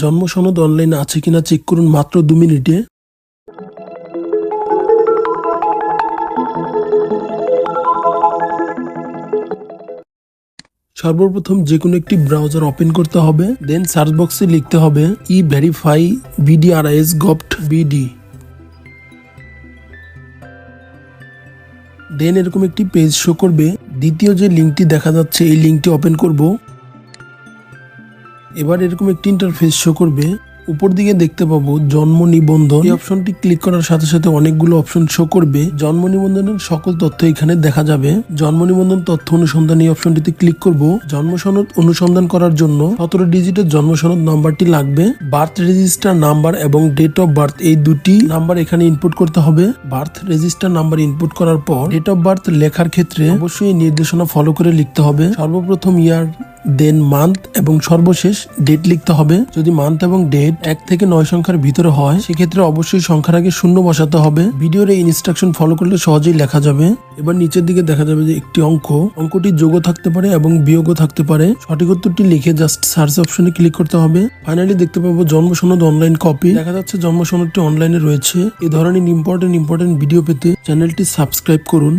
জন্ম সনদ অনলাইনে আছে কিনা চেক করুন মাত্র দু মিনিটে। সর্বপ্রথম যে কোনো একটি ব্রাউজার ওপেন করতে হবে দেন সার্চ বক্সে লিখতে হবে e verify BDRS govt BD দেন এরকম একটি পেজ শো করবে। দ্বিতীয় যে লিঙ্কটি দেখা যাচ্ছে, এই লিঙ্কটি ওপেন করব। এবার এরকম একটি ইন্টারফেস শো করবে। উপর দিকে দেখতে পাবো জন্ম নিবন্ধন। এই অপশনটি ক্লিক করার সাথে সাথে অনেকগুলো অপশন শো করবে। জন্ম নিবন্ধনের সকল তথ্য এখানে দেখা যাবে। জন্ম নিবন্ধন তথ্য অনুসন্ধান এই অপশনটিতে ক্লিক করব। জন্ম সনদ অনুসন্ধান করার জন্য সতেরো ডিজিটের জন্ম সনদ নাম্বারটি লাগবে। বার্থ রেজিস্টার নাম্বার এবং ডেট অফ বার্থ এই দুটি নাম্বার এখানে ইনপুট করতে হবে। বার্থ রেজিস্টার নাম্বার ইনপুট করার পর ডেট অফ বার্থ লেখার ক্ষেত্রে অবশ্যই নির্দেশনা ফলো করে লিখতে হবে। সর্বপ্রথম ইয়ার দেন মান্থ এবং সর্বশেষ ডেট লিখতে হবে। যদি মান্থ এবং ডেট এক থেকে নয় সংখ্যার ভিতরে হয়, সেক্ষেত্রে অবশ্যই সংখ্যার আগে শূন্য বসাতে হবে। ভিডিওর এই ইনস্ট্রাকশন ফলো করলে সহজেই লেখা যাবে। এবার নিচের দিকে দেখা যাবে যে একটি অঙ্ক। অঙ্কটি যোগও থাকতে পারে এবং বিয়োগও থাকতে পারে। সঠিক উত্তরটি লিখে জাস্ট সার্চ অপশনে ক্লিক করতে হবে। ফাইনালি দেখতে পাবো জন্ম সনদ অনলাইন কপি দেখা যাচ্ছে জন্ম সনদটি অনলাইনে রয়েছে। এই ধরনের ইম্পর্টেন্ট ইম্পর্টেন্ট ভিডিও পেতে চ্যানেলটি সাবস্ক্রাইব করুন।